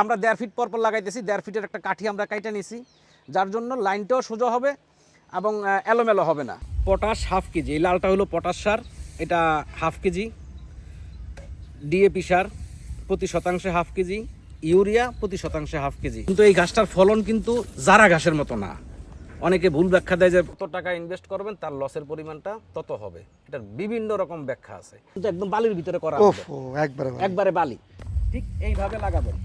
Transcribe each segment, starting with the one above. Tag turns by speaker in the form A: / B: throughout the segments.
A: আমরা দেড় ফিট পর পর লাগাইতেছি দেড় ফিটের একটা কাঠি আমরা কাইটা নিছি যার জন্য লাইনটাও সোজা হবে এবং এলোমেলো হবে না। পটাশ হাফ কেজি এই লালটা হলো পটাশ সার এটা হাফ কেজি। ডিএপি সার প্রতি শতাংশে হাফ কেজি। ইউরিয়া প্রতি শতাংশে হাফ কেজি। কিন্তু এই ঘাসটার ফলন কিন্তু জারা ঘাসের মতো না। অনেকে ভুল ব্যাখ্যা দেয় যে কত টাকা ইনভেস্ট করবেন তার লসের পরিমাণটা তত হবে। এটার বিভিন্ন রকম ব্যাখ্যা আছে। কিন্তু একদম বালির ভিতরে করা
B: একবারে
A: একবারে বালি। ঠিক এইভাবে লাগাবেন।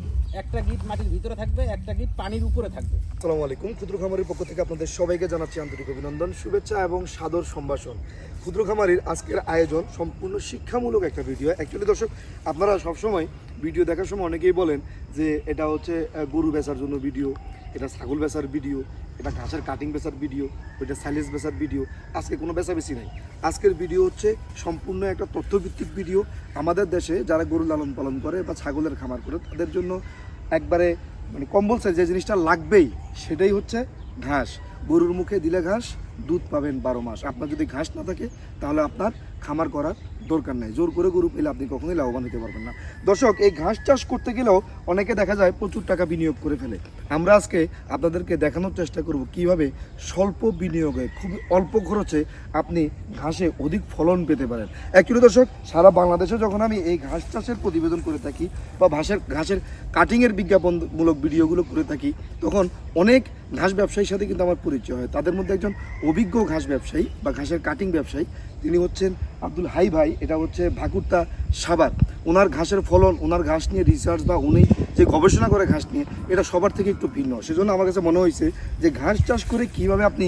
A: একটা গিট মাটির ভিতরে থাকবে, একটা গিট পানির উপরে থাকবে।
B: আসসালামু আলাইকুম, ক্ষুদ্র খামারির পক্ষ থেকে আপনাদের সবাইকে জানাচ্ছি আন্তরিক অভিনন্দন, শুভেচ্ছা এবং সাদর সম্ভাষণ। ক্ষুদ্র খামারির আজকের আয়োজন সম্পূর্ণ শিক্ষামূলক একটা ভিডিও। অ্যাকচুয়ালি দর্শক, আপনারা সবসময় ভিডিও দেখার সময় অনেকেই বলেন যে এটা হচ্ছে গরু বেচার জন্য ভিডিও, এটা ছাগল বেচার ভিডিও, এটা ঘাসের কাটিং বেচার ভিডিও ওইটা সাইলেজ বেচার ভিডিও। আজকে কোনো বেচাবেচি নাই। আজকের ভিডিও হচ্ছে সম্পূর্ণ একটা তথ্যভিত্তিক ভিডিও। আমাদের দেশে যারা গরু লালন পালন করে বা ছাগলের খামার করে, তাদের জন্য একবারে মানে কম্পালসারি যে জিনিসটা লাগবেই, সেটাই হচ্ছে ঘাস। গরুর মুখে দিলে ঘাস, দুধ পাবেন বারো মাস। আপনার যদি ঘাস না থাকে, তাহলে আপনার খামার করার দরকার নাই। জোর করে গরু পেলে আপনি কখনোই লাভবান হতে পারবেন না। দর্শক, এই ঘাস চাষ করতে গেলেও অনেকে দেখা যায় প্রচুর টাকা বিনিয়োগ করে ফেলে। আমরা আজকে আপনাদেরকে দেখানোর চেষ্টা করব কীভাবে স্বল্প বিনিয়োগে খুবই অল্প খরচে আপনি ঘাসে অধিক ফলন পেতে পারেন। অ্যাকচুয়ালি দর্শক, সারা বাংলাদেশে যখন আমি এই ঘাস চাষের প্রতিবেদন করে থাকি বা ঘাসের ঘাসের কাটিংয়ের বিজ্ঞাপনমূলক ভিডিওগুলো করে থাকি, তখন অনেক ঘাস ব্যবসায়ীর সাথে কিন্তু আমার পরিচয় হয়। তাদের মধ্যে একজন অভিজ্ঞ ঘাস ব্যবসায়ী বা ঘাসের কাটিং ব্যবসায়ী। তিনি হচ্ছেন আব্দুল হাই ভাই, এটা হচ্ছে ভাকুরতা সাবার ওনার ঘাসের ফলন, ওনার ঘাস নিয়ে রিসার্চ বা উনি যে গবেষণা করে ঘাস নিয়ে, এটা সবার থেকে একটু ভিন্ন। সেজন্য আমার কাছে মনে হয়েছে যে ঘাস চাষ করে কীভাবে আপনি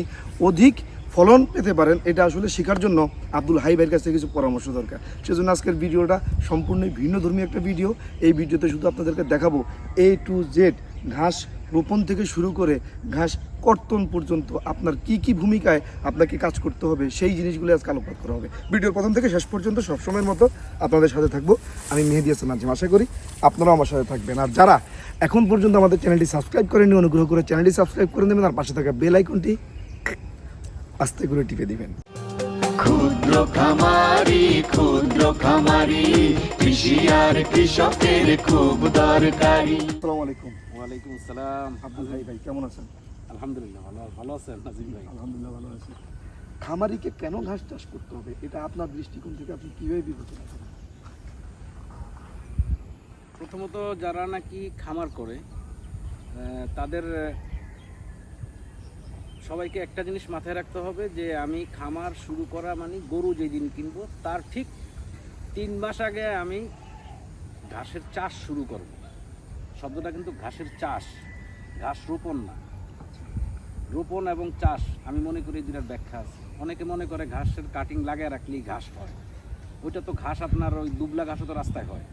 B: অধিক ফলন পেতে পারেন, এটা আসলে শেখার জন্য আব্দুল হাই ভাইয়ের কাছ কিছু পরামর্শ দরকার। সেজন্য আজকের ভিডিওটা সম্পূর্ণই ভিন্ন ধর্মী একটা ভিডিও। এই ভিডিওতে শুধু আপনাদেরকে দেখাবো এ টু জেড ঘাস রোপণ থেকে শুরু করে ঘাস কর্তন পর্যন্ত আপনার কি কি ভূমিকায় আপনাকে কাজ করতে হবে সেই জিনিসগুলো আজকে আলোকপাত করা হবে। ভিডিওর প্রথম থেকে শেষ পর্যন্ত সবসময়ের মতো আপনাদের সাথে থাকব। আমি মেহেদি হাসান নাজিম আশা করি আপনারাও আমার সাথে থাকবেন। আর যারা এখন পর্যন্ত আমাদের চ্যানেলটি সাবস্ক্রাইব করেনি অনুগ্রহ করে চ্যানেলটি সাবস্ক্রাইব করে দেবেন আর পাশে থাকা বেল আইকনটি আস্তে করে টিপে দিবেন।
C: ক্ষুদ্র খামারি ক্ষুদ্র খামারি কৃষি আর কৃষকের খুব দরকারি।
B: আসসালামু আলাইকুম।
A: ওয়ালাইকুম আসসালাম।
B: হাই ভাই কেমন আছেন?
A: আলহামদুলিল্লাহ ভালো ভালো আছেন নাজিম ভাই?
B: আলহামদুলিল্লাহ ভালো আছি। খামারিকে কেন ঘাস চাষ করতে হবে? এটা আপনার দৃষ্টিকোণ থেকে আপনি কীভাবে বিবেচনা করেন?
A: প্রথমত যারা নাকি খামার করে তাদের সবাইকে একটা জিনিস মাথায় রাখতে হবে যে আমি খামার শুরু করা মানে গরু যেদিন কিনবো তার ঠিক তিন মাস আগে আমি ঘাসের চাষ শুরু করব। শব্দটা কিন্তু ঘাসের চাষ। ঘাস রোপণ না। রোপণ এবং চাষ, আমি মনে করি দুটার ব্যাখ্যা আছে। অনেকে মনে করে ঘাসের কাটিং লাগিয়ে রাখলেই ঘাস হয়। ওইটা তো ঘাস আপনার ওই দুবলা ঘাসও তো রাস্তায় হয়।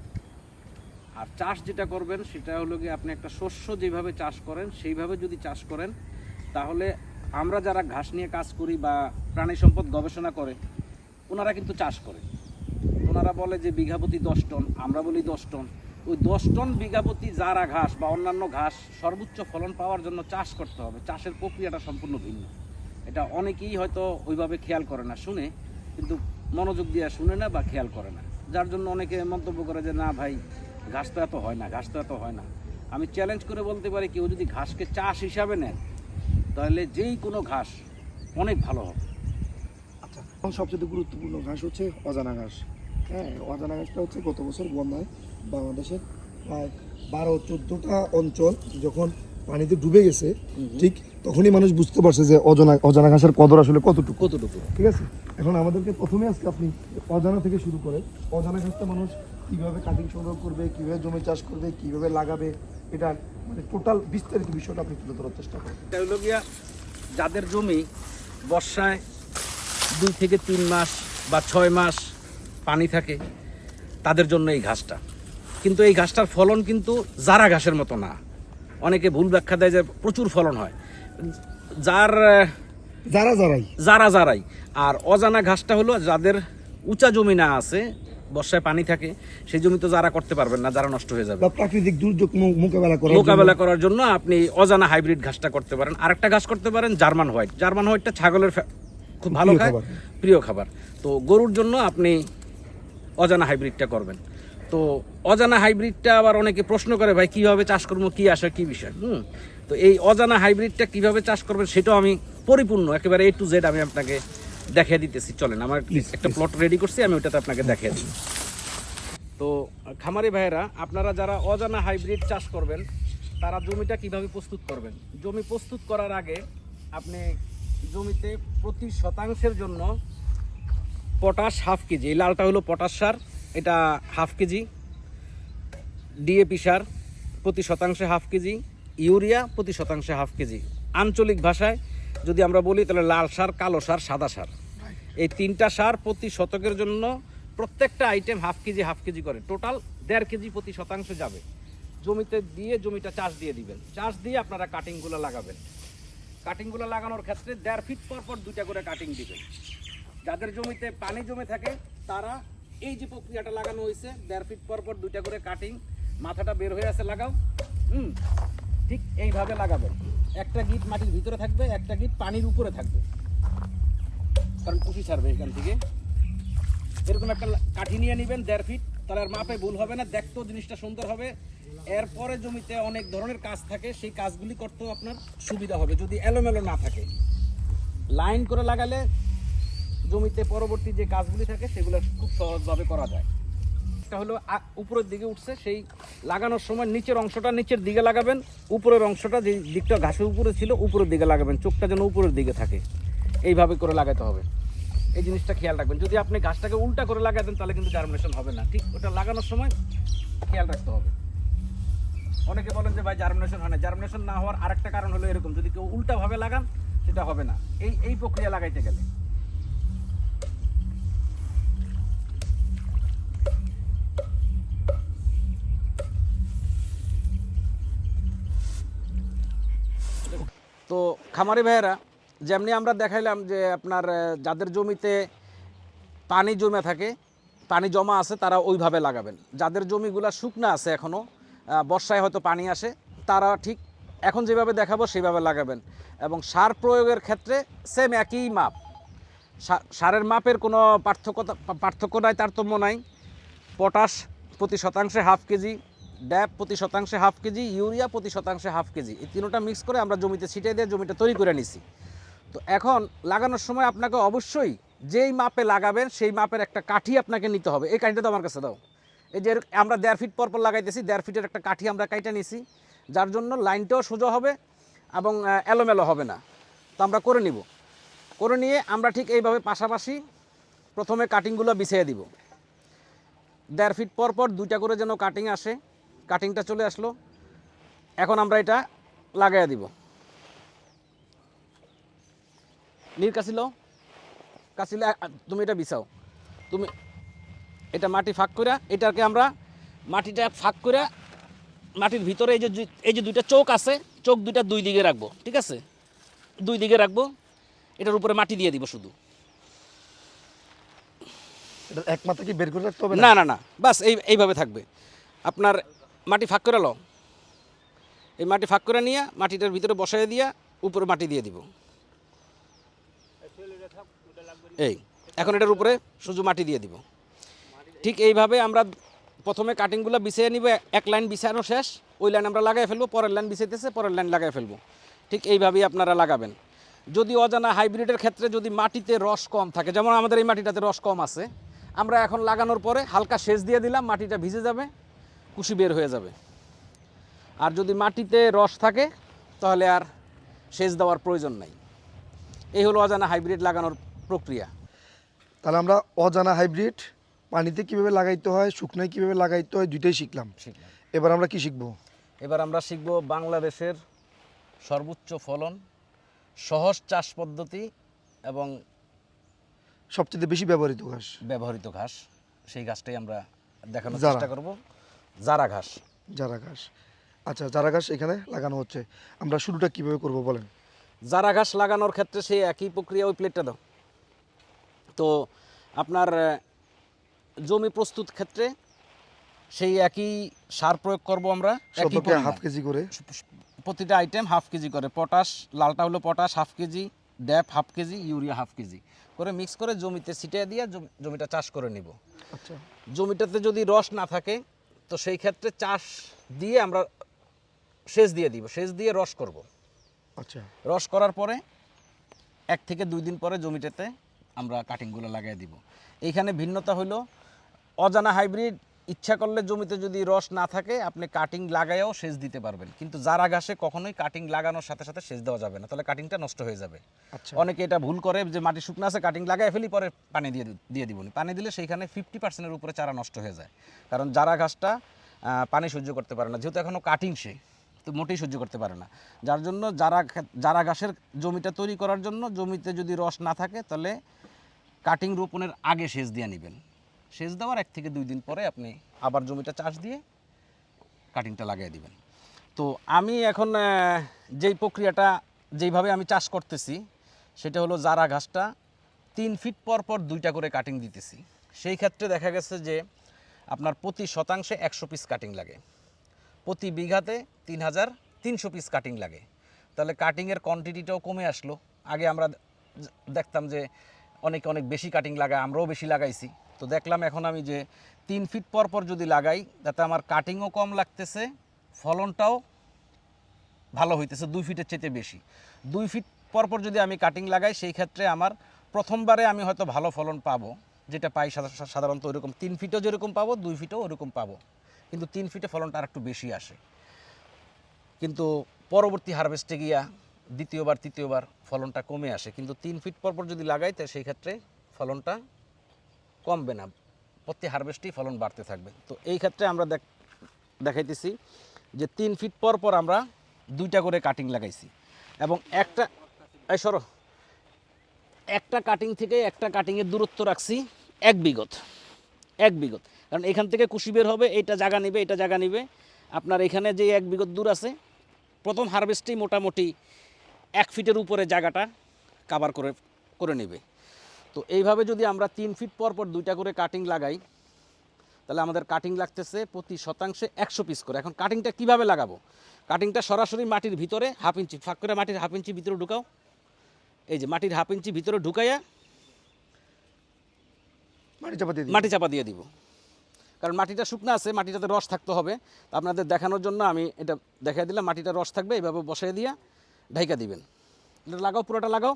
A: আর চাষ যেটা করবেন, সেটা হলো কি আপনি একটা শস্য যেভাবে চাষ করেন, সেইভাবে যদি চাষ করেন, তাহলে আমরা যারা ঘাস নিয়ে কাজ করি বা প্রাণী সম্পদ গবেষণা করে, ওনারা কিন্তু চাষ করে। ওনারা বলে যে বিঘাপতি দশ টন, আমরা বলি দশ টন। ওই দশ টন বিঘাপতি যারা ঘাস বা অন্যান্য ঘাস সর্বোচ্চ ফলন পাওয়ার জন্য চাষ করতে হবে। চাষের প্রক্রিয়াটা সম্পূর্ণ ভিন্ন। এটা অনেকেই হয়তো ওইভাবে খেয়াল করে না, শুনে, কিন্তু মনোযোগ দিয়ে শুনে না বা খেয়াল করে না। যার জন্য অনেকে মন্তব্য করে যে, না ভাই, ঘাস তো এত হয় না, ঘাস তো এত হয় না। আমি চ্যালেঞ্জ করে বলতে পারি কেউ যদি ঘাসকে চাষ হিসাবে নেন তাহলে যেই কোনো ঘাস অনেক ভালো হবে।
B: আচ্ছা সবচেয়ে গুরুত্বপূর্ণ ঘাস হচ্ছে অজানা ঘাস। হ্যাঁ অজানা ঘাসটা হচ্ছে গত বছর বন্যায় বাংলাদেশের প্রায় বারো চোদ্দোটা অঞ্চল যখন পানিতে ডুবে গেছে ঠিক তখনই মানুষ বুঝতে পারছে যে অজানা অজানা ঘাসের কদর আসলে কতটুকু।
A: কতটুকু?
B: ঠিক আছে? এখন আমাদেরকে প্রথমে আজকে আপনি অজানা থেকে শুরু করে অজানা ঘাসটা মানুষ কীভাবে কাটিং সংগ্রহ করবে কীভাবে জমি চাষ করবে কীভাবে লাগাবে এটা মানে টোটাল বিস্তারিত বিষয়টা আপনি তুলে ধরার চেষ্টা করেন।
A: হলো গিয়া যাদের জমি বর্ষায় দুই থেকে তিন মাস বা ছয় মাস পানি থাকে তাদের জন্য এই ঘাসটা। কিন্তু এই ঘাসটার ফলন কিন্তু জারা ঘাসের মতো না। অনেকে ভুল ব্যাখ্যা দেয় যে প্রচুর ফলন হয়। যার
B: যারা যারাই।
A: জারা জারাই আর অজানা ঘাসটা হলো যাদের উঁচা জমি না আছে বর্ষায় পানি থাকে সেই জমি তো যারা করতে পারবেন না যারা নষ্ট হয়ে যাবে।
B: প্রাকৃতিক দুর্যোগ মোকাবেলা করার জন্য-
A: মোকাবেলা করার জন্য আপনি অজানা হাইব্রিড ঘাসটা করতে পারেন। আরেকটা ঘাস করতে পারেন জার্মান হোয়াইট। জার্মান হোয়াইটটা ছাগলের খুব ভালো খায়। প্রিয় খাবার। তো গরুর জন্য আপনি অজানা হাইব্রিডটা করবেন। তো অজানা হাইব্রিডটা আবার অনেকে প্রশ্ন করে ভাই কীভাবে চাষ করব? কি আসে? কি বিষয়? হুম। তো এই অজানা হাইব্রিডটা কীভাবে চাষ করবেন সেটাও আমি পরিপূর্ণ একেবারে এ টু জেড আমি আপনাকে দেখিয়ে দিতেছি। চলেন আমার একটা প্লট রেডি করছি আমি ওটাতে আপনাকে দেখিয়ে দিই। তো খামারি ভাইয়েরা আপনারা যারা অজানা হাইব্রিড চাষ করবেন তারা জমিটা কীভাবে প্রস্তুত করবেন? জমি প্রস্তুত করার আগে আপনি জমিতে প্রতি শতাংশের জন্য পটাশ হাফ কেজি এই লালটা হলো পটাশ সার এটা হাফ কেজি। ডিএপি সার প্রতি শতাংশে হাফ কেজি। ইউরিয়া প্রতি শতাংশে হাফ কেজি। আঞ্চলিক ভাষায় যদি আমরা বলি, তাহলে লাল সার, কালো সার, সাদা সার। এই তিনটা সার প্রতি শতকের জন্য প্রত্যেকটা item half kg half kg করে। টোটাল দেড় কেজি প্রতি শতাংশ যাবে। জমিতে দিয়ে জমিটা চাষ দিয়ে দিবেন। চাষ দিয়ে আপনারা কাটিংগুলো লাগাবেন। কাটিংগুলো লাগানোর ক্ষেত্রে দেড় ফিট পর পর দুইটা করে কাটিং দিবেন। যাদের জমিতে পানি জমে থাকে, তারা এই যে প্রক্রিয়াটা লাগানো হয়েছে দেড় ফিট পর পর দুইটা করে কাটিং মাথাটা বের হয়ে আছে, লাগাও। হুম, ঠিক এইভাবে লাগাবেন একটা গিট মাটির ভিতরে থাকবে, একটা গিট পানির উপরে থাকবে। কারণ পুষি ছাড়বে এখান থেকে। এরকম একটা কাঠি নিয়ে নেবেন দেড় ফিট তাহলে আর মাপে ভুল হবে না। দেখতেও জিনিসটা সুন্দর হবে। এরপরে জমিতে অনেক ধরনের কাজ থাকে, সেই কাজগুলি করতেও আপনার সুবিধা হবে, যদি এলোমেলো না থাকে। লাইন করে লাগালে জমিতে পরবর্তী যে কাজগুলি থাকে, সেগুলো খুব সহজভাবে করা যায়। এটা হলো উপরের দিকে উঠছে, সেই লাগানোর সময় নিচের অংশটা নিচের দিকে লাগাবেন, উপরের অংশটা যে দিকটা ঘাসের উপরে ছিল, উপরের দিকে লাগাবেন, চোখটা যেন উপরের দিকে থাকে। এইভাবে করে লাগাতে হবে। এই জিনিসটা খেয়াল রাখবেন। যদি আপনি গাছটাকে উল্টা করে লাগাই দেন, তাহলে কিন্তু জার্মিনেশন হবে না। ঠিক ওটা লাগানোর সময় খেয়াল রাখতে হবে। অনেকে বলেন যে, ভাই জার্মিনেশন হয় না। জার্মিনেশন না হওয়ার আরেকটা কারণ হলো এরকম। যদি কেউ উল্টাভাবে লাগান, সেটা হবে না। এই এই প্রক্রিয়া লাগাইতে গেলে। তো খামারি ভাইয়েরা, যেমনি আমরা দেখাইলাম যে আপনার যাদের জমিতে পানি জমে থাকে, পানি জমা আছে, তারা ওইভাবে লাগাবেন। যাদের জমিগুলো শুকনো আছে এখনও বর্ষায় হয়তো পানি আসে, তারা ঠিক এখন যেভাবে দেখাবো, সেইভাবে লাগাবেন। এবং সার প্রয়োগের ক্ষেত্রে সেম একই মাপ। সারের মাপের কোনো পার্থক্য পার্থক্য নাই, তারতম্য নাই। পটাশ প্রতি শতাংশে হাফ কেজি ড্যাপ প্রতি শতাংশে হাফ কেজি, ইউরিয়া প্রতি শতাংশে হাফ কেজি। এই তিনোটা মিক্স করে আমরা জমিতে ছিটিয়ে দিয়ে জমিটা তৈরি করে নিছি। তো এখন লাগানোর সময় আপনাকে অবশ্যই যেই মাপে লাগাবেন, সেই মাপের একটা কাঠি আপনাকে নিতে হবে। এই কাঠিটা তো আমার কাছে, দাও। এই যে আমরা দেড় ফিট পর পর লাগাইতেছি, দেড় ফিটের একটা কাঠি আমরা কাইটা নিছি, যার জন্য লাইনটাও সোজা হবে এবং এলোমেলো হবে না। তো আমরা করে নিব। করে নিয়ে আমরা ঠিক এইভাবে পাশাপাশি প্রথমে কাটিংগুলো বিছিয়ে দিব। দেড় ফিট পর পর দুইটা করে যেন কাটিং আসে। কাটিংটা চলে আসলো। এখন আমরা এটা লাগাইয়া দিব। নীর কাছিল কাছিলে তুমি এটা বিছাও। তুমি এটা মাটি ফাঁক করে এটাকে আমরা মাটিটা ফাঁক করে মাটির ভিতরে এই যে এই যে দুইটা চোখ আছে চোখ দুইটা দুই দিকে রাখব ঠিক আছে? দুই দিকে রাখব। এটার উপরে মাটি দিয়ে দিব শুধু।
B: এটা এক কি বের করে রাখতে হবে
A: না না না। বাস এই এইভাবে থাকবে। আপনার মাটি ফাঁক করে লও। এই মাটি ফাঁক করে নিয়ে মাটিটার ভিতরে বসাই দিয়া উপরে মাটি দিয়ে দিব। এই, এখন এটার উপরে শুধু মাটি দিয়ে দিব। ঠিক এইভাবে আমরা প্রথমে কাটিংগুলো বিছিয়ে নিব, এক লাইন বিছানো শেষ, ওই লাইন আমরা লাগাই ফেলব, পরের লাইন বিছাইতেছে, পরের লাইন লাগাই ফেলব। ঠিক এইভাবেই আপনারা লাগাবেন। যদি অজানা হাইব্রিডের ক্ষেত্রে যদি মাটিতে রস কম থাকে, যেমন আমাদের এই মাটিটাতে রস কম আছে, আমরা এখন লাগানোর পরে হালকা সেচ দিয়ে দিলাম, মাটিটা ভিজে যাবে কুশি বের হয়ে যাবে। আর যদি মাটিতে রস থাকে তাহলে আর সেচ দেওয়ার প্রয়োজন নাই। এই হলো অজানা হাইব্রিড লাগানোর প্রক্রিয়া।
B: তাহলে আমরা অজানা হাইব্রিড পানিতে কীভাবে লাগাইতে হয় শুকনায় কীভাবে লাগাইতে হয় দুইটাই শিখলাম। এবার আমরা কি শিখব?
A: এবার আমরা শিখব বাংলাদেশের সর্বোচ্চ ফলন সহজ চাষ পদ্ধতি এবং
B: সবচেয়ে বেশি ব্যবহৃত ঘাস।
A: ব্যবহৃত ঘাস। সেই ঘাসটাই আমরা দেখানোর চেষ্টা করব। জারা ঘাস
B: যারা ঘাস আচ্ছা যারা ঘাস এখানে লাগানো হচ্ছে। আমরা শুরুটা কীভাবে করব বলেন?
A: জারা ঘাস লাগানোর ক্ষেত্রে সেই একই প্রক্রিয়া ওই প্লেটটা দাও। তো আপনার জমি প্রস্তুত ক্ষেত্রে সেই একই সার প্রয়োগ করব আমরা।
B: হাফ কেজি করে?
A: প্রতিটা আইটেম হাফ কেজি করে। পটাশ লালটা হলো potash half kg DAP half kg urea half kg. করে মিক্স করে জমিতে ছিটিয়ে দিয়ে জমিটা চাষ করে নিব।
B: আচ্ছা।
A: জমিটাতে যদি রস না থাকে তো সেই ক্ষেত্রে চাষ দিয়ে আমরা সেচ দিয়ে দিব সেচ দিয়ে রস করব।
B: আচ্ছা।
A: রস করার পরে এক থেকে দুই দিন পরে জমিটাতে আমরা কাটিংগুলো লাগাই দিব। এইখানে ভিন্নতা হলো অজানা হাইব্রিড ইচ্ছা করলে জমিতে যদি রস না থাকে আপনি কাটিং লাগাইও সেচ দিতে পারবেন। কিন্তু জারা ঘাসে কখনোই কাটিং লাগানোর সাথে সাথে সেচ দেওয়া যাবে না। তাহলে কাটিংটা নষ্ট হয়ে যাবে।
B: আচ্ছা।
A: অনেকে এটা ভুল করে যে মাটি শুকনো আছে কাটিং লাগাই ফেলি পরে পানি দিয়ে দিয়ে দিবনি পানি দিলে সেইখানে ফিফটি পার্সেন্টের উপরে চারা নষ্ট হয়ে যায়। কারণ জারা ঘাসটা পানি সহ্য করতে পারে না। যেহেতু এখনও কাটিং সে তো মোটেই সহ্য করতে পারে না। যার জন্য যারা যারা ঘাসের জমিটা তৈরি করার জন্য জমিতে যদি রস না থাকে তাহলে কাটিং রোপণের আগে সেচ দিয়ে নেবেন। সেচ দেওয়ার এক থেকে দুই দিন পরে আপনি আবার জমিটা চাষ দিয়ে কাটিংটা লাগিয়ে দিবেন। তো আমি এখন যেই প্রক্রিয়াটা যেইভাবে আমি চাষ করতেছি, সেটা হলো জারা ঘাসটা তিন ফিট পর পর দুইটা করে কাটিং দিতেছি। সেই ক্ষেত্রে দেখা গেছে যে আপনার প্রতি শতাংশে একশো পিস কাটিং লাগে। প্রতি বিঘাতে তিন হাজার তিনশো পিস কাটিং লাগে। তাহলে কাটিংয়ের কোয়ান্টিটিটাও কমে আসলো। আগে আমরা দেখতাম যে অনেকে অনেক বেশি কাটিং লাগায় আমরাও বেশি লাগাইছি। তো দেখলাম এখন আমি যে তিন ফিট পর পর যদি লাগাই, তাতে আমার কাটিংও কম লাগতেছে, ফলনটাও ভালো হইতেছে, দুই ফিটের চেয়ে বেশি। দুই ফিট পর পর যদি আমি কাটিং লাগাই, সেই ক্ষেত্রে আমার প্রথমবারে আমি হয়তো ভালো ফলন পাবো, যেটা পাই সাধা- সাধারণত ওইরকম তিন ফিটও যেরকম পাবো, দুই ফিটও ওরকম পাবো। কিন্তু তিন ফিটে ফলনটা আর একটু বেশি আসে। কিন্তু পরবর্তী হারভেস্টে গিয়া দ্বিতীয়বার, তৃতীয়বার ফলনটা কমে আসে। কিন্তু তিন ফিট পর পর যদি লাগাই, তো সেই ক্ষেত্রে ফলনটা কমবে না, প্রতি হারভেস্টেই ফলন বাড়তে থাকবে। তো এই ক্ষেত্রে আমরা দেখ, দেখাইতেছি যে তিন ফিট পর পর আমরা দুইটা করে কাটিং লাগাইছি এবং একটা, এই সরো, একটা কাটিং থেকে একটা কাটিংয়ের দূরত্ব রাখছি এক বিগত এক বিগত। কারণ এখান থেকে কুশি বের হবে, এইটা জায়গা নেবে এটা জায়গা নেবে। আপনার এখানে যে এক বিগত দূর আছে, প্রথম হারভেস্টেই মোটামুটি এক ফিটের উপরে জায়গাটা কাভার করে করে নেবে। তো এইভাবে যদি আমরা তিন ফিট পর পর দুইটা করে কাটিং লাগাই তাহলে আমাদের কাটিং লাগতেছে প্রতি শতাংশে একশো পিস করে। এখন কাটিংটা কীভাবে লাগাবো? কাটিংটা সরাসরি মাটির ভিতরে হাফ ইঞ্চি ফাঁক করে মাটির হাফ ইঞ্চি ভিতরে ঢুকাও। এই যে মাটির হাফ ইঞ্চি ভিতরে ঢুকাইয়া
B: মাটি চাপা দিয়ে
A: মাটি চাপা দিয়ে দিব। কারণ মাটিটা শুকনো আছে মাটিটাতে রস থাকতে হবে। তা আপনাদের দেখানোর জন্য আমি এটা দেখাই দিলাম মাটিটা রস থাকবে এইভাবে বসাই দিয়া ঢাইকা দিবেন। এটা লাগাও পুরোটা লাগাও।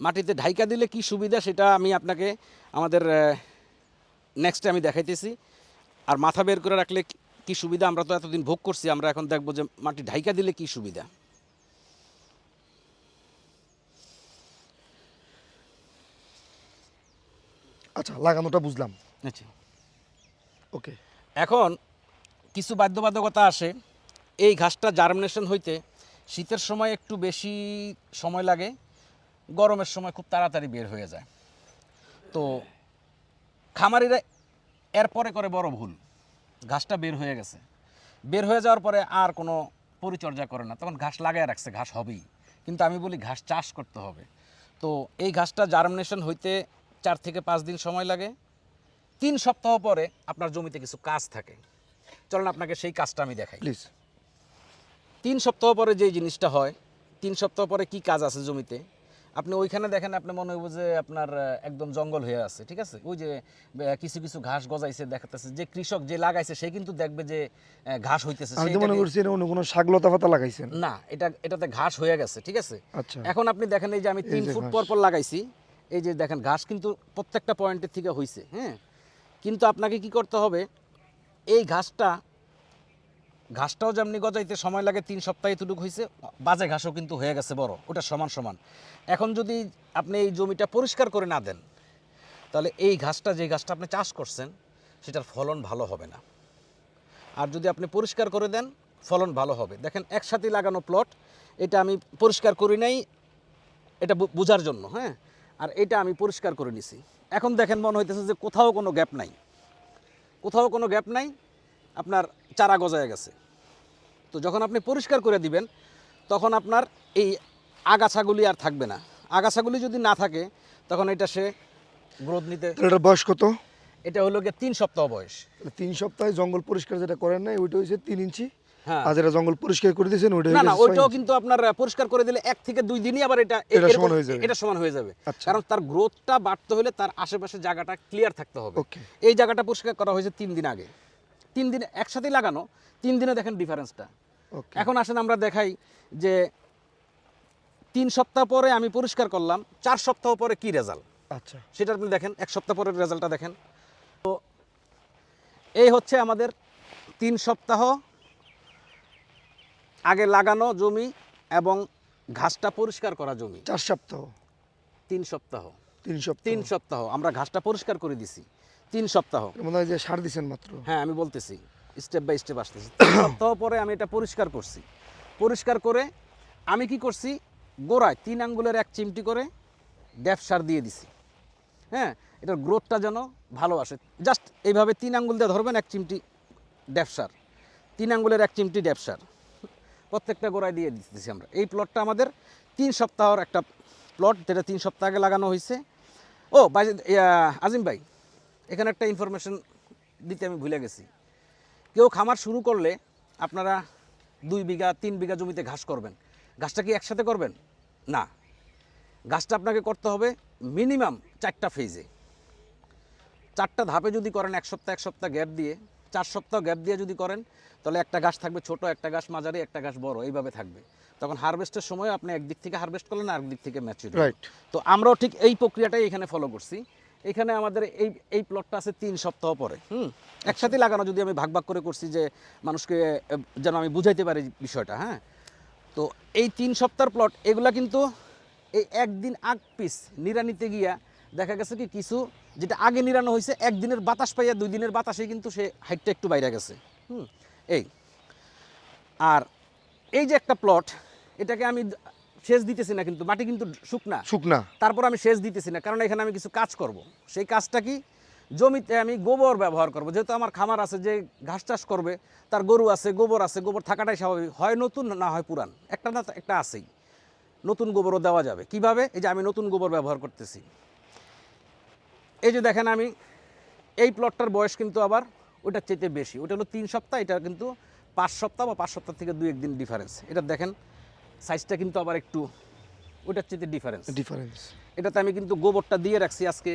A: মাটিতে ঢাইকা দিলে কি সুবিধা সেটা আমি আপনাকে আমাদের নেক্সটে আমি দেখাইতেছি। আর মাথা বের করে রাখলে কি- সুবিধা? আমরা তো এতদিন ভোগ করছি আমরা এখন দেখব যে মাটি ঢাইকা দিলে কি সুবিধা।
B: আচ্ছা লাগানোটা বুঝলাম।
A: আচ্ছা।
B: ওকে।
A: এখন কিছু বাধ্যবাধকতা আসে এই ঘাসটা জার্মিনেশন হইতে শীতের সময় একটু বেশি সময় লাগে। গরমের সময় খুব তাড়াতাড়ি বের হয়ে যায়। তো খামারিরা এরপরে করে বড় ভুল। ঘাসটা বের হয়ে গেছে। বের হয়ে যাওয়ার পরে আর কোনো পরিচর্যা করে না। তখন ঘাস লাগায় রাখছে ঘাস হবেই। কিন্তু আমি বলি ঘাস চাষ করতে হবে। তো এই ঘাসটা জার্মিনেশন হইতে চার থেকে পাঁচ দিন সময় লাগে। তিন সপ্তাহ পরে আপনার জমিতে কিছু কাজ থাকে। চলুন আপনাকে সেই কাজটা আমি দেখাই।
B: প্লিজ
A: তিন সপ্তাহ পরে যে জিনিসটা হয় তিন সপ্তাহ পরে কি কাজ আছে জমিতে? আপনি ওইখানে দেখেন আপনি মনে হইব যে আপনার একদম জঙ্গল হয়ে আছে ঠিক আছে? ওই যে কিছু কিছু ঘাস গজাইছে দেখাতেছে যে কৃষক যে লাগাইছে সে কিন্তু দেখবে যে ঘাস হইতেছে
B: আমি মনে
A: সেইটাকে-
B: করছি এটা অন্য কোনো শাকলতা পাতা লাগাইছেন।
A: না এটা এটাতে ঘাস হয়ে গেছে ঠিক আছে?
B: আচ্ছা।
A: এখন আপনি দেখেন এই যে আমি তিন ফুট পর পর লাগাইছি এই যে দেখেন ঘাস কিন্তু প্রত্যেকটা পয়েন্টের থেকে হইছে হ্যাঁ? কিন্তু আপনাকে কি করতে হবে এই ঘাসটা ঘাসটাও যেমনি গজাইতে সময় লাগে, তিন সপ্তাহে এতটুকু হয়েছে বাজে ঘাসও কিন্তু হয়ে গেছে বড়, ওটা সমান সমান। এখন যদি আপনি এই জমিটা পরিষ্কার করে না দেন, তাহলে এই ঘাসটা, যে ঘাসটা আপনি চাষ করছেন, সেটার ফলন ভালো হবে না। আর যদি আপনি পরিষ্কার করে দেন, ফলন ভালো হবে। দেখেন, একসাথে লাগানো প্লট এটা আমি পরিষ্কার করি নাই, এটা বোঝার জন্য হ্যাঁ? আর এটা আমি পরিষ্কার করে নিছি। এখন দেখেন মনে হইতেছে যে কোথাও কোনো গ্যাপ নাই। কোথাও কোনো গ্যাপ নাই, আপনার চারা গজায় গেছে। তো যখন আপনি পরিষ্কার করে দিবেন তখন আপনার এই আগাছাগুলি আর থাকবে না। আগাছাগুলি যদি না থাকে তখন এটা সে গ্রোথ নিতে
B: এটার বয়স কত?
A: এটা হলো গিয়ে তিন সপ্তাহ বয়স।
B: তিন সপ্তাহে জঙ্গল পরিষ্কার যেটা করেন নাই ওইটা হচ্ছে তিন ইঞ্চি।
A: হ্যাঁ।
B: আর যেটা জঙ্গল পরিষ্কার করে দিয়েছেন ওইটা
A: না না ওইটাও কিন্তু আপনার পরিষ্কার করে দিলে এক থেকে দুই দিনই আবার এটা
B: এটা সমান হয়ে যাবে।
A: এটা সমান হয়ে যাবে।
B: আচ্ছা।
A: কারণ তার গ্রোথটা বাড়তে হলে তার আশেপাশে জায়গাটা ক্লিয়ার থাকতে হবে। এই জায়গাটা পরিষ্কার করা হয়েছে তিন দিন আগে। তিন দিন একসাথেই লাগানো তিন দিনে দেখেন ডিফারেন্সটা এখন আসেন আমরা দেখাই যে তিন সপ্তাহ পরে আমি পরিষ্কার করলাম চার সপ্তাহ পরে কি রেজাল্ট
B: আচ্ছা।
A: সেটা আপনি দেখেন এক সপ্তাহ পরের রেজাল্টটা দেখেন। তো এই হচ্ছে আমাদের তিন সপ্তাহ আগে লাগানো জমি এবং ঘাসটা পরিষ্কার করা জমি।
B: চার সপ্তাহ।
A: তিন সপ্তাহ।
B: তিন সপ্তাহ।
A: তিন সপ্তাহ। আমরা ঘাসটা পরিষ্কার করে দিছি। তিন সপ্তাহ।
B: যে সার দিছেন মাত্র।
A: হ্যাঁ আমি বলতেছি স্টেপ বাই স্টেপ আসতেছি। সপ্তাহ পরে আমি এটা পরিষ্কার করছি। পরিষ্কার করে আমি কি করছি গোড়ায় তিন আঙ্গুলের এক চিমটি করে ড্যাপ সার দিয়ে দিছি। হ্যাঁ এটার গ্রোথটা যেন ভালো আসে। জাস্ট এইভাবে তিন আঙ্গুল দিয়ে ধরবেন এক চিমটি ড্যাপ সার। তিন আঙ্গুলের এক চিমটি ড্যাপ সার। প্রত্যেকটা গোড়ায় দিয়ে দিতেছি আমরা। এই প্লটটা আমাদের তিন সপ্তাহর একটা প্লট যেটা তিন সপ্তাহ আগে লাগানো হয়েছে ও আজিম ভাই এখানে একটা ইনফরমেশন দিতে আমি ভুলে গেছি। কেউ খামার শুরু করলে আপনারা দুই বিঘা তিন বিঘা জমিতে ঘাস করবেন। ঘাসটা কি একসাথে করবেন? না। ঘাসটা আপনাকে করতে হবে মিনিমাম চারটা ফেজে চারটা ধাপে যদি করেন এক সপ্তাহ এক সপ্তাহ গ্যাপ দিয়ে চার সপ্তাহ গ্যাপ দিয়ে যদি করেন তাহলে একটা গাছ থাকবে ছোট একটা গাছ মাঝারি একটা গাছ বড় এইভাবে থাকবে। তখন হারভেস্টের সময় আপনি একদিক থেকে হারভেস্ট করলেন আর একদিক থেকে ম্যাচুর
B: রাইট
A: তো আমরাও ঠিক এই প্রক্রিয়াটাই এখানে ফলো করছি। এখানে আমাদের এই এই প্লটটা আছে তিন সপ্তাহ পরে। হুম। একসাথে লাগানো যদি আমি ভাগ ভাগ করে করছি যে মানুষকে যেন আমি বুঝাইতে পারি বিষয়টা হ্যাঁ? তো এই তিন সপ্তাহ প্লট এগুলা কিন্তু এই একদিন আগ পিস নিরানিতে গিয়া দেখা গেছে কি কিছু যেটা আগে নিরানো হয়েছে একদিনের বাতাস পাইয়া দুই দিনের বাতাসে কিন্তু সে হাইটটা একটু বাইরে গেছে। হুম। এই। আর এই যে একটা প্লট এটাকে আমি সেচ দিতেছি না কিন্তু মাটি কিন্তু শুকনা।
B: শুকনা।
A: তারপর আমি সেচ দিতেছি না কারণ এখানে আমি কিছু কাজ করব। সেই কাজটা কি? জমিতে আমি গোবর ব্যবহার করব। যেহেতু আমার খামার আছে যে ঘাস চাষ করবে তার গরু আছে গোবর আছে গোবর থাকাটাই স্বাভাবিক। হয় নতুন না হয় পুরান। একটা না একটা আছেই। নতুন গোবরও দেওয়া যাবে। কীভাবে? এই যে আমি নতুন গোবর ব্যবহার করতেছি। এই যে দেখেন আমি এই প্লটটার বয়স কিন্তু আবার ওটার চাইতে বেশি। ওটা হলো তিন সপ্তাহ এটা কিন্তু পাঁচ সপ্তাহ বা পাঁচ সপ্তাহ থেকে দু একদিন ডিফারেন্স এটা দেখেন সাইজটা কিন্তু আবার একটু ওটার চাইতে ডিফারেন্স
B: ডিফারেন্স
A: এটাতে আমি কিন্তু গোবরটা দিয়ে রাখছি আজকে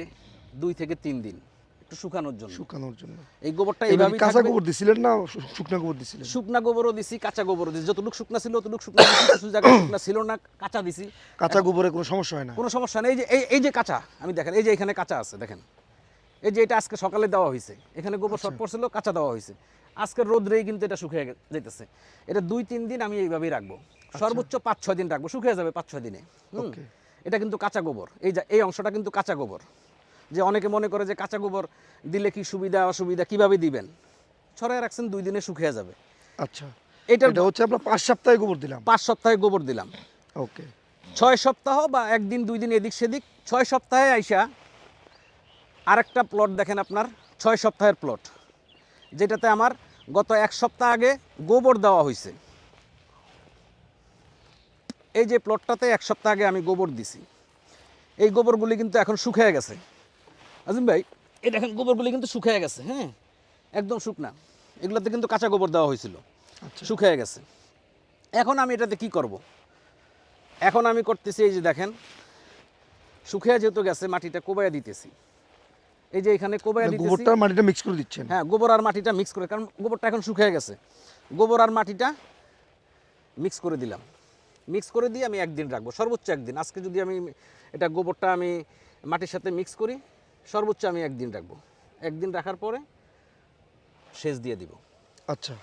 A: দুই থেকে তিন দিন একটু শুকানোর জন্য।
B: শুকানোর জন্য।
A: এই গোবরটা
B: কি কাঁচা গোবর দিছিলেন না শুকনা গোবর দিছিলেন?
A: শুকনা গোবরও দিছি কাঁচা গোবরও দিছি। যতটুকু শুকনা ছিল ততটুকু শুকনা দিছি কিছু শুকনা ছিল না কাঁচা দিছি।
B: কাঁচা গোবরে কোনো সমস্যা হয় না?
A: কোনো সমস্যা নেই। এই যে এই এই যে কাঁচা আমি দেখেন এই যে এখানে কাঁচা আছে দেখেন। এই যে এটা আজকে সকালে দেওয়া হয়েছে এখানে গোবর শর্ট পড়ছিল কাঁচা দেওয়া হয়েছে আজকের রোদ্রেই কিন্তু এটা শুকিয়ে যেতেছে। এটা দুই তিন দিন আমি এইভাবেই রাখব। সর্বোচ্চ পাঁচ ছয় দিন রাখব। শুকিয়ে যাবে পাঁচ ছয় দিনে। এটা কিন্তু কাঁচা গোবর। এই যে এই অংশটা কিন্তু কাঁচা গোবর। যে অনেকে মনে করে যে কাঁচা গোবর দিলে কি সুবিধা অসুবিধা কীভাবে দিবেন? ছড়ায় রাখছেন দুই দিনে শুকিয়ে যাবে।
B: আচ্ছা। এটা হচ্ছে আমরা পাঁচ সপ্তাহে গোবর দিলাম।
A: পাঁচ সপ্তাহে গোবর দিলাম।
B: ওকে।
A: ছয় সপ্তাহ বা একদিন দুই দিন এদিক সেদিক ছয় সপ্তাহে আইসা আরেকটা প্লট দেখেন আপনার ছয় সপ্তাহের প্লট যেটাতে আমার গত এক সপ্তাহ আগে গোবর দেওয়া হয়েছে। এই যে প্লটটাতে এক সপ্তাহ আগে আমি গোবর দিছি। এই গোবরগুলি কিন্তু এখন শুকিয়ে গেছে। আজিম ভাই এই দেখেন গোবরগুলি কিন্তু শুকিয়ে গেছে হ্যাঁ? একদম শুকনা। এগুলোতে কিন্তু কাঁচা গোবর দেওয়া হয়েছিল।
B: আচ্ছা।
A: শুকিয়ে গেছে। এখন আমি এটাতে কি করব? এখন আমি করতেছি এই যে দেখেন শুকিয়ে যেহেতু গেছে মাটিটা কোবাইয়া দিতেছি। এই যে এখানে কোবাইয়া
B: মানে
A: দিতেছি।
B: গোবরটা আর মাটিটা মিক্স করে দিচ্ছেন?
A: হ্যাঁ গোবর আর মাটিটা মিক্স করে কারণ গোবরটা এখন শুকিয়ে গেছে। গোবর আর মাটিটা মিক্স করে দিলাম। মিক্স করে দিয়ে আমি একদিন রাখব সর্বোচ্চ একদিন। আজকে যদি আমি এটা গোবরটা আমি মাটির সাথে মিক্স করি সর্বোচ্চ আমি একদিন রাখব। একদিন রাখার পরে সেচ দিয়ে দিব।
B: আচ্ছা।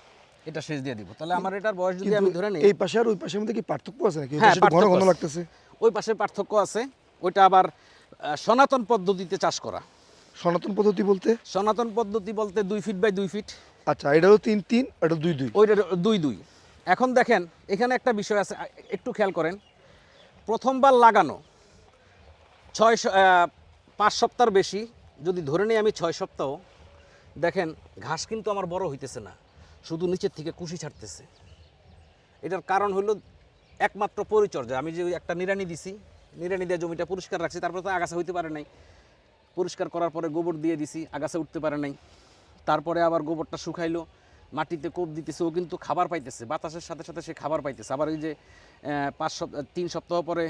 A: এটা সেচ দিয়ে দিব। তাহলে আমার এটার বয়স যদি আমি ধরে নিই
B: এই পাশে আর ওই পাশের মধ্যে কি পার্থক্য আছে নাকি?
A: হ্যাঁ,
B: ঘন ঘন। লাগতেছে।
A: ওই পাশে পার্থক্য আছে। ওইটা আবার সনাতন পদ্ধতিতে চাষ করা।
B: সনাতন পদ্ধতি বলতে?
A: সনাতন পদ্ধতি বলতে দুই ফিট বাই দুই ফিট
B: আচ্ছা এটাও তিন তিন এটা দুই দুই।
A: ওইটা দুই দুই। এখন দেখেন এখানে একটা বিষয় আছে একটু খেয়াল করেন। প্রথমবার লাগানো ছয় পাঁচ সপ্তাহর বেশি যদি ধরে নিই আমি ছয় সপ্তাহ দেখেন ঘাস কিন্তু আমার বড় হইতেছে না শুধু নিচের থেকে কুশি ছাড়তেছে। এটার কারণ হলো একমাত্র পরিচর্যা। আমি যে একটা নিরানি দিছি নিরানি দিয়ে জমিটা পরিষ্কার রাখছি তারপরে তো আগাছা হইতে পারে নাই। পরিষ্কার করার পরে গোবর দিয়ে দিছি, আগাছা উঠতে পারে নাই। তারপরে আবার গোবরটা শুকাইলো, মাটিতে কোপ দিতেছে, ও কিন্তু খাবার পাইতেছে, বাতাসের সাথে সাথে সে খাবার পাইতেছে। আবার ওই যে পাঁচ সপ্তাহ, তিন সপ্তাহ পরে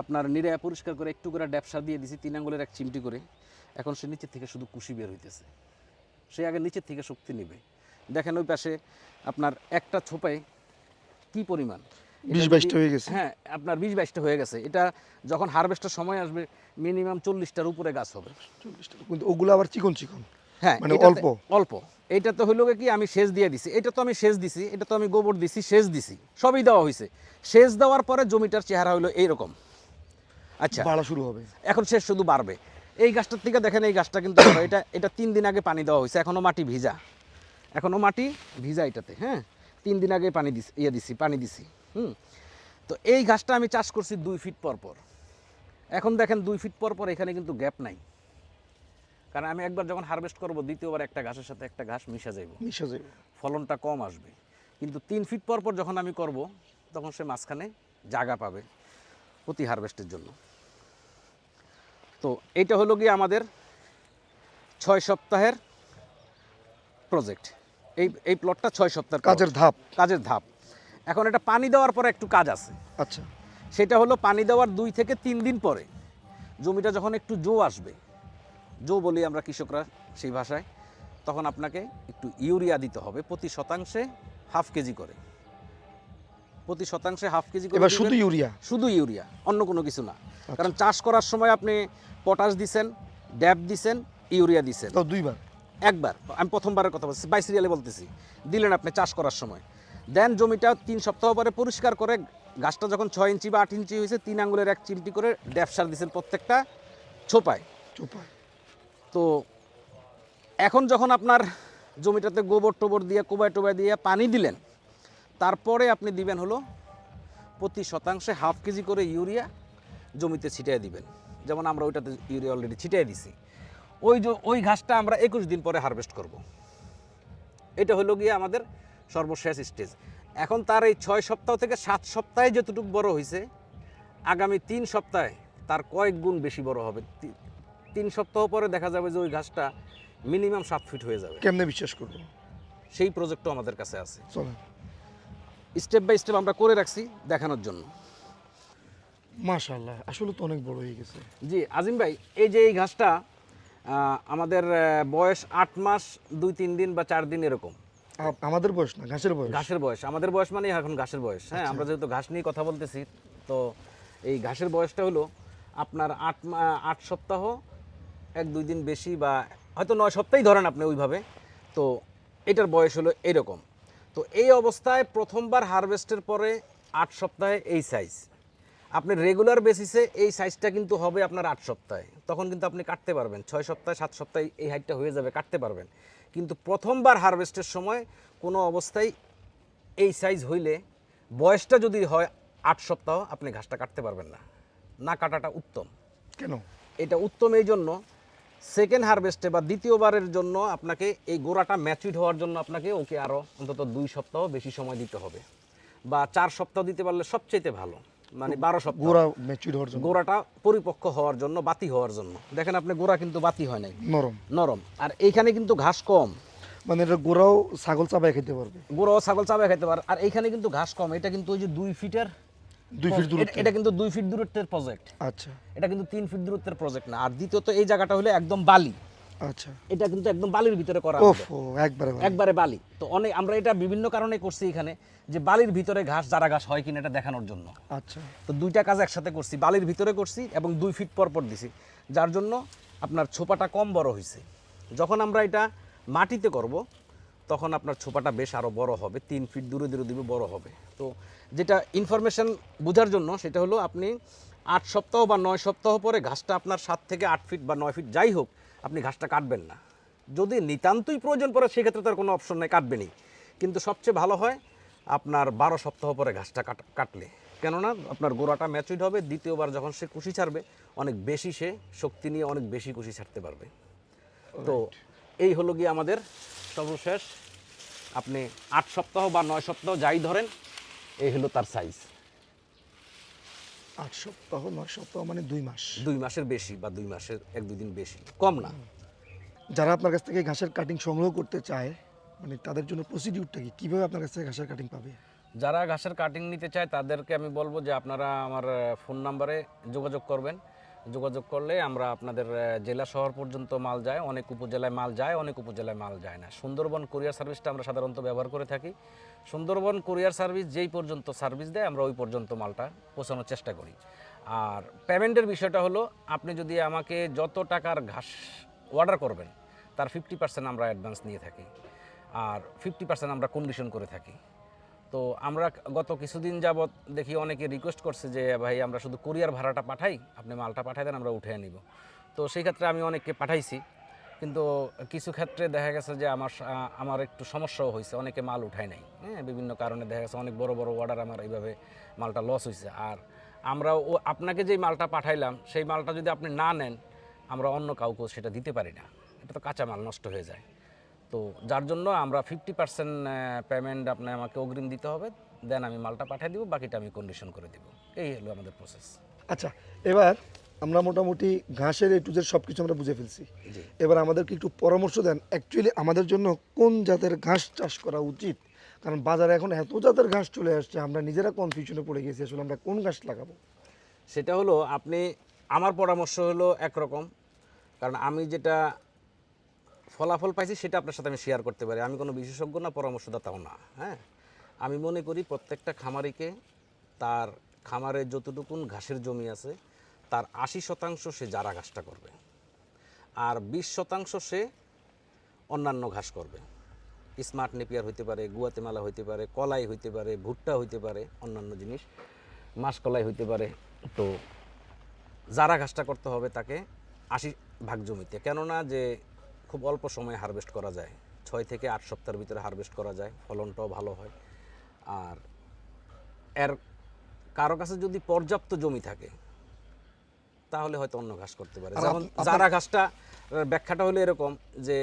A: আপনার নিরায়া পরিষ্কার করে একটু করে ড্যাপসা দিয়ে দিছি, তিন আঙ্গুলের এক চিমটি করে। এখন সে নিচের থেকে শুধু কুশি বের হইতেছে। সে আগে নিচের থেকে শক্তি নেবে। দেখেন ওই পাশে আপনার একটা ছোপায় কি পরিমাণ?
B: বিশ বাইশটা হয়ে গেছে।
A: হ্যাঁ আপনার বিশ বাইশটা হয়ে গেছে। এটা যখন হারভেস্টের সময় আসবে মিনিমাম চল্লিশটার উপরে গাছ হবে।
B: কিন্তু ওগুলো আবার চিকন চিকন।
A: হ্যাঁ
B: মানে অল্প?
A: অল্প। এটা তো হইল কি আমি সেচ দিয়ে দিছি। এটা তো আমি সেচ দিছি এটা তো আমি গোবর দিছি সেচ দিছি। সবই দেওয়া হয়েছে সেচ দেওয়ার পরে জমিটার চেহারা হইল এইরকম। আচ্ছা।
B: বাড়া শুরু হবে।
A: এখন সে শুধু বাড়বে। এই গাছটার থেকে দেখেন এই গাছটা কিন্তু এটা এটা তিন দিন আগে পানি দেওয়া হয়েছে এখনও মাটি ভিজা। এখনও মাটি ভিজা এটাতে হ্যাঁ? তিন দিন আগে পানি দিছি ইয়ে দিছি পানি দিছি। হুম? তো এই ঘাসটা আমি চাষ করছি দুই ফিট পর পর। এখন দেখেন দুই ফিট পর পর এখানে কিন্তু গ্যাপ নাই। কারণ আমি একবার যখন হারভেস্ট করব দ্বিতীয়বার একটা ঘাসের সাথে একটা ঘাস মিশা যাইব।
B: মিশে যাবে
A: ফলনটা কম আসবে। কিন্তু তিন ফিট পর পর যখন আমি করব তখন সে মাঝখানে জায়গা পাবে প্রতি হারভেস্টের জন্য। তো এইটা হলো গিয়ে আমাদের ছয় সপ্তাহের প্রজেক্ট এই এই প্লটটা ছয় সপ্তাহের
B: কাজের ধাপ।
A: কাজের ধাপ। এখন এটা পানি দেওয়ার পরে একটু কাজ আছে।
B: আচ্ছা।
A: সেটা হলো পানি দেওয়ার দুই থেকে তিন দিন পরে জমিটা যখন একটু জো আসবে জো বলি আমরা কৃষকরা সেই ভাষায় তখন আপনাকে একটু ইউরিয়া দিতে হবে প্রতি শতাংশে হাফ কেজি করে। প্রতি শতাংশে হাফ কেজি করে
B: এবার শুধু ইউরিয়া?
A: শুধু ইউরিয়া অন্য কোনো কিছু না। কারণ চাষ করার সময় আপনি পটাশ দিছেন ড্যাপ দিছেন ইউরিয়া দিছেন।
B: দুইবার?
A: একবার আমি প্রথমবারের কথা বলছি বাইসিরিয়ালে বলতেছি দিলেন আপনি চাষ করার সময়। দেন জমিটা তিন সপ্তাহ পরে পরিষ্কার করে গাছটা যখন ছয় ইঞ্চি বা আট ইঞ্চি হয়েছে তিন আঙুলের এক চিমটি করে ড্যাপ সার দিয়েছেন প্রত্যেকটা ছোপায়।
B: চোপায়
A: তো এখন যখন আপনার জমিটাতে গোবর টোবর দিয়ে কোবায় টোবায় দিয়ে পানি দিলেন তারপরে আপনি দিবেন হলো প্রতি শতাংশে হাফ কেজি করে ইউরিয়া জমিতে ছিটিয়ে দিবেন। যেমন আমরা ওইটাতে ইউরিয়া অলরেডি ছিটিয়ে দিছি। ওই ওই ঘাসটা আমরা একুশ দিন পরে হারভেস্ট করব। এটা হলো গিয়ে আমাদের সর্বশেষ স্টেজ। এখন তার এই ছয় সপ্তাহ থেকে সাত সপ্তাহে যতটুকু বড় হয়েছে আগামী তিন সপ্তাহে তার কয়েক গুণ বেশি বড় হবে। তিন সপ্তাহ পরে দেখা যাবে যে ওই ঘাসটা মিনিমাম সাত ফিট হয়ে যাবে।
B: কেমনে বিশ্বাস করব?
A: সেই প্রজেক্টও আমাদের কাছে আছে। স্টেপ বাই স্টেপ আমরা করে রাখছি দেখানোর জন্য।
B: মাশাল্লাহ আসলে তো অনেক বড় হয়ে গেছে।
A: জি আজিম ভাই এই যে এই ঘাসটা আমাদের বয়স আট মাস দুই তিন দিন বা চার দিন এরকম।
B: আমাদের বয়স না ঘাসের বয়স।
A: ঘাসের বয়স আমাদের বয়স মানে এখন ঘাসের বয়স। হ্যাঁ আমরা যেহেতু ঘাস নিয়ে কথা বলতেছি তো এই ঘাসের বয়সটা হলো আপনার আট আট সপ্তাহ এক দুই দিন বেশি বা হয়তো নয় সপ্তাহই ধরেন আপনি ওইভাবে। তো এটার বয়স হলো এরকম। তো এই অবস্থায় প্রথমবার হারভেস্টের পরে আট সপ্তাহে এই সাইজ আপনি রেগুলার বেসিসে এই সাইজটা কিন্তু হবে আপনার আট সপ্তাহে। তখন কিন্তু আপনি কাটতে পারবেন ছয় সপ্তাহে সাত সপ্তাহে এই হাইটটা হয়ে যাবে কাটতে পারবেন। কিন্তু প্রথমবার হারভেস্টের সময় কোনো অবস্থায় এই সাইজ হইলে বয়সটা যদি হয় আট সপ্তাহ আপনি ঘাসটা কাটতে পারবেন না। না কাটাটা উত্তম।
B: কেন?
A: এটা উত্তম এই জন্য সেকেন্ড হারভেস্টে বা দ্বিতীয়বারের জন্য আপনাকে এই গোড়াটা ম্যাচিউড হওয়ার জন্য আপনাকে ওকে আরও অন্তত দুই সপ্তাহ বেশি সময় দিতে হবে। বা চার সপ্তাহ দিতে পারলে সবচেয়ে ভালো। মানে বারো সপ্তাহ।
B: গোড়া ম্যাচুর হওয়ার জন্য।
A: গোড়াটা পরিপক্ক হওয়ার জন্য বাতি হওয়ার জন্য। দেখেন আপনি গোড়া কিন্তু বাতি হয় নাই।
B: নরম।
A: নরম। আর এইখানে কিন্তু ঘাস কম।
B: মানে এটা গোড়াও ছাগল চাবায় খেতে পারবে।
A: গোড়াও ছাগল চাবে খেতে পারে আর এইখানে কিন্তু ঘাস কম। এটা কিন্তু ওই যে দুই ফিটের
B: দুই ফিট দূর
A: এটা- এটা কিন্তু দুই ফিট দূরত্বের প্রজেক্ট
B: আচ্ছা।
A: এটা কিন্তু তিন ফিট দূরত্বের প্রজেক্ট না। আর দ্বিতীয়ত এই জায়গাটা হলো একদম বালি।
B: আচ্ছা।
A: এটা কিন্তু একদম বালির ভিতরে করা
B: একবারে
A: একবারে বালি। তো অনেক আমরা এটা বিভিন্ন কারণে করছি এখানে যে বালির ভিতরে ঘাস যারা ঘাস হয় কিনা এটা দেখানোর জন্য।
B: আচ্ছা।
A: তো দুইটা কাজ একসাথে করছি বালির ভিতরে করছি এবং দুই ফিট পর পর দিছি যার জন্য আপনার ছোপাটা কম বড় হয়েছে যখন আমরা এটা মাটিতে করব তখন আপনার ছোপাটা বেশ আরও বড় হবে তিন ফিট দূরে দূরে দিবে বড় হবে। তো যেটা ইনফরমেশন বোঝার জন্য সেটা হলো আপনি আট সপ্তাহ বা নয় সপ্তাহ পরে ঘাসটা আপনার সাত থেকে আট ফিট বা নয় ফিট যাই হোক আপনি ঘাসটা কাটবেন না। যদি নিতান্তই প্রয়োজন পড়ে সেক্ষেত্রে তার কোনো অপশন নেই কাটবেনই। কিন্তু সবচেয়ে ভালো হয় আপনার বারো সপ্তাহ পরে ঘাসটা কাট কাটলে। কেননা আপনার গোড়াটা ম্যাচুইড হবে দ্বিতীয়বার যখন সে কুশি ছাড়বে অনেক বেশি সে শক্তি নিয়ে অনেক বেশি কুশি ছাড়তে পারবে। তো এই হলো গিয়ে আমাদের সর্বশেষ। আপনি আট সপ্তাহ বা নয় সপ্তাহ যাই ধরেন এই হলো তার সাইজ
B: আট সপ্তাহ নয় সপ্তাহ মানে দুই মাস।
A: দুই মাসের বেশি বা দুই মাসের এক দুই দিন বেশি। কম না।
B: যারা আপনার কাছ থেকে ঘাসের কাটিং সংগ্রহ করতে চায় মানে তাদের জন্য প্রসিডিউরটা কি? কীভাবে আপনার কাছ থেকে ঘাসের কাটিং পাবে?
A: যারা ঘাসের কাটিং নিতে চায় তাদেরকে আমি বলব যে আপনারা আমার ফোন নাম্বারে যোগাযোগ করবেন। যোগাযোগ করলে আমরা আপনাদের জেলা শহর পর্যন্ত মাল যায়, অনেক উপজেলায় মাল যায়, অনেক উপজেলায় মাল যায় না। সুন্দরবন কুরিয়ার সার্ভিসটা আমরা সাধারণত ব্যবহার করে থাকি। সুন্দরবন কুরিয়ার সার্ভিস যেই পর্যন্ত সার্ভিস দেয়, আমরা ওই পর্যন্ত মালটা পৌঁছানোর চেষ্টা করি। আর পেমেন্টের বিষয়টা হলো, আপনি যদি আমাকে যত টাকার ঘাস অর্ডার করবেন, তার ফিফটি পার্সেন্ট আমরা অ্যাডভান্স নিয়ে থাকি। আর ফিফটি পার্সেন্ট আমরা কন্ডিশন করে থাকি। তো আমরা গত কিছুদিন যাবৎ দেখি অনেকে রিকোয়েস্ট করছে যে, ভাই, আমরা শুধু কুরিয়ার ভাড়াটা পাঠাই, আপনি মালটা পাঠাই দেন, আমরা উঠে নিব তো সেই ক্ষেত্রে আমি অনেককে পাঠাইছি। কিন্তু কিছু ক্ষেত্রে দেখা গেছে যে, আমার আমার একটু সমস্যাও হয়েছে অনেকে মাল উঠায় নাই। হ্যাঁ বিভিন্ন কারণে দেখা গেছে অনেক বড় বড় অর্ডার আমার এইভাবে মালটা লস হয়েছে আর আমরা ও, আপনাকে যেই মালটা পাঠাইলাম, সেই মালটা যদি আপনি না নেন, আমরা অন্য কাউকে সেটা দিতে পারি না। এটা তো কাঁচা মাল নষ্ট হয়ে যায়। তো যার জন্য আমরা ফিফটি পার্সেন্ট পেমেন্ট আপনি আমাকে অগ্রিম দিতে হবে দেন আমি মালটা পাঠিয়ে দিব বাকিটা আমি কন্ডিশন করে দিব। এই হলো আমাদের প্রসেস
B: আচ্ছা এবার আমরা মোটামুটি ঘাসের এ টু জেড সব কিছু আমরা বুঝে ফেলছি। এবার আমাদেরকে একটু পরামর্শ দেন অ্যাকচুয়ালি আমাদের জন্য কোন জাতের ঘাস চাষ করা উচিত? কারণ বাজারে এখন এত জাতের ঘাস চলে আসছে আমরা নিজেরা কনফিউশনে পড়ে গেছি আসলে আমরা কোন ঘাস লাগাবো?
A: সেটা হলো আপনি আমার পরামর্শ হলো একরকম। কারণ আমি যেটা ফলাফল পাইছি, সেটা আপনার সাথে আমি শেয়ার করতে পারি। আমি কোনো বিশেষজ্ঞ না, পরামর্শদাতাও না হ্যাঁ? আমি মনে করি প্রত্যেকটা খামারিকে তার খামারে যতটুকুন ঘাসের জমি আছে, তার আশি শতাংশ সে জারা ঘাসটা করবে। আর বিশ শতাংশ সে অন্যান্য ঘাস করবে। স্মার্ট নেপিয়ার হইতে পারে, গুয়াতেমালা হইতে পারে, কলাই হইতে পারে, ভুট্টা হইতে পারে, অন্যান্য জিনিস, মাসকলাই হইতে পারে। তো যারা ঘাসটা করতে হবে তাকে আশি ভাগ জমিতে। কেননা যে খুব অল্প সময়ে হারভেস্ট করা যায়। ছয় থেকে আট সপ্তাহের ভিতরে হারভেস্ট করা যায় ফলনটাও ভালো হয়। আর এর কারও কাছে যদি পর্যাপ্ত জমি থাকে তাহলে হয়তো অন্য ঘাস করতে পারে। যেমন যারা ঘাসটা ব্যাখ্যাটা হলো এরকম যে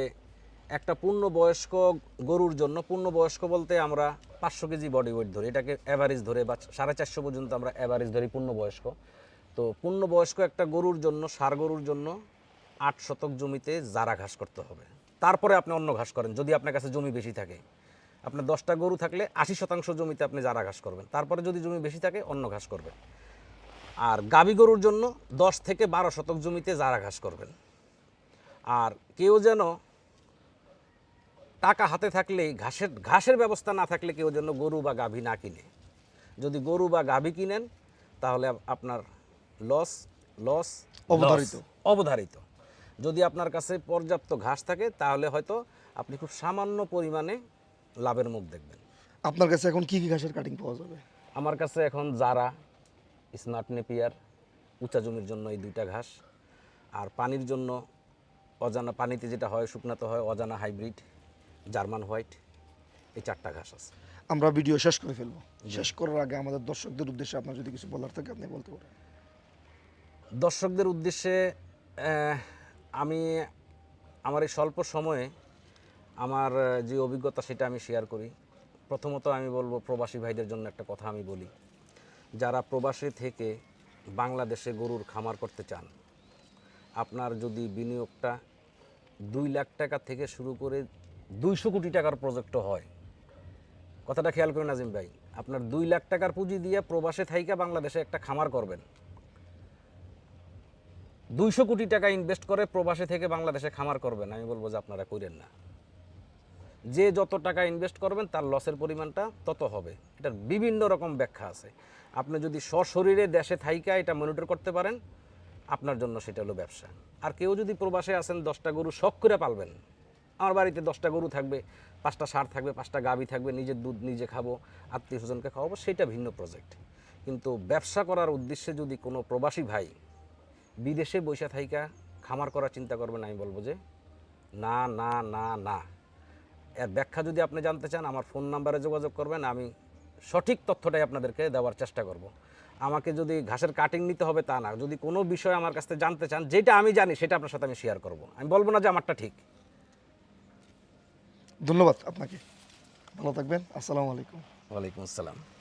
A: একটা পূর্ণবয়স্ক গরুর জন্য পূর্ণবয়স্ক বলতে আমরা পাঁচশো কেজি বডি ওয়েট ধরি। এটাকে অ্যাভারেজ ধরে বা সাড়ে চারশো পর্যন্ত আমরা অ্যাভারেজ ধরি পূর্ণবয়স্ক। তো পূর্ণবয়স্ক একটা গরুর জন্য সার গরুর জন্য আট শতক জমিতে জারা ঘাস করতে হবে। তারপরে আপনি অন্য ঘাস করেন যদি আপনার কাছে জমি বেশি থাকে। আপনার দশটা গরু থাকলে আশি শতাংশ জমিতে আপনি জারা ঘাস করবেন। তারপরে যদি জমি বেশি থাকে অন্য ঘাস করবেন। আর গাবি গরুর জন্য দশ থেকে বারো শতক জমিতে জারা ঘাস করবেন। আর কেউ যেন টাকা হাতে থাকলেই ঘাসের ঘাসের ব্যবস্থা না থাকলে কেউ যেন গরু বা গাভী না কিনে। যদি গরু বা গাভী কিনেন তাহলে আপনার লস লস
B: অবধারিত।
A: অবধারিত। যদি আপনার কাছে পর্যাপ্ত ঘাস থাকে তাহলে হয়তো আপনি খুব সামান্য পরিমাণে লাভের মুখ দেখবেন।
B: আপনার কাছে এখন কি কি ঘাসের কাটিং পাওয়া যাবে?
A: আমার কাছে এখন জারা স্মার্ট নেপিয়ার উঁচা জমির জন্য এই দুইটা ঘাস আর পানির জন্য অজানা পানিতে যেটা হয় শুকনাতে হয় অজানা হাইব্রিড জার্মান হোয়াইট এই চারটা ঘাস আছে।
B: আমরা ভিডিও শেষ করে ফেলব। শেষ করার আগে আমাদের দর্শকদের উদ্দেশ্যে আপনার যদি কিছু বলার থাকে আপনি বলতে পারেন।
A: দর্শকদের উদ্দেশ্যে আমি আমার এই স্বল্প সময়ে আমার যে অভিজ্ঞতা সেটা আমি শেয়ার করি। প্রথমত আমি বলব প্রবাসী ভাইদের জন্য একটা কথা আমি বলি। যারা প্রবাসী থেকে বাংলাদেশে গরুর খামার করতে চান, আপনার যদি বিনিয়োগটা দুই লাখ টাকা থেকে শুরু করে দুইশো কোটি টাকার প্রজেক্টও হয়, কথাটা খেয়াল করেন নাজিম ভাই, আপনার দুই লাখ টাকার পুঁজি দিয়ে প্রবাসে থাইকা বাংলাদেশে একটা খামার করবেন। দুইশো কোটি টাকা ইনভেস্ট করে প্রবাসে থেকে বাংলাদেশে খামার করবেন, আমি বলব যে আপনারা করেন না। যে যত টাকা ইনভেস্ট করবেন, তার লসের পরিমাণটা তত হবে। এটার বিভিন্ন রকম ব্যাখ্যা আছে। আপনি যদি সশরীরে দেশে থাইকা এটা মনিটর করতে পারেন, আপনার জন্য সেটা হলো ব্যবসা। আর কেউ যদি প্রবাসে আসেন দশটা গরু শখ করে পালবেন। আমার বাড়িতে দশটা গরু থাকবে, পাঁচটা সার থাকবে, পাঁচটা গাভী থাকবে, নিজের দুধ নিজে খাব, আত্মীয় স্বজনকে খাওয়াবো, সেটা ভিন্ন প্রজেক্ট কিন্তু ব্যবসা করার উদ্দেশ্যে যদি কোনো প্রবাসী ভাই বিদেশে বৈশা থাইকা খামার করার চিন্তা করবেন আমি বলব যে না না না না। এর ব্যাখ্যা যদি আপনি জানতে চান আমার ফোন নাম্বারে যোগাযোগ করবেন আমি সঠিক তথ্যটাই আপনাদেরকে দেওয়ার চেষ্টা করব। আমাকে যদি ঘাসের কাটিং নিতে হবে তা না যদি কোনো বিষয় আমার কাছ থেকে জানতে চান যেটা আমি জানি সেটা আপনার সাথে আমি শেয়ার করব। আমি বলব না যে আমারটা ঠিক।
B: ধন্যবাদ আপনাকে। ভালো থাকবেন। আসসালামু আলাইকুম।
A: ওয়ালাইকুম আসসালাম।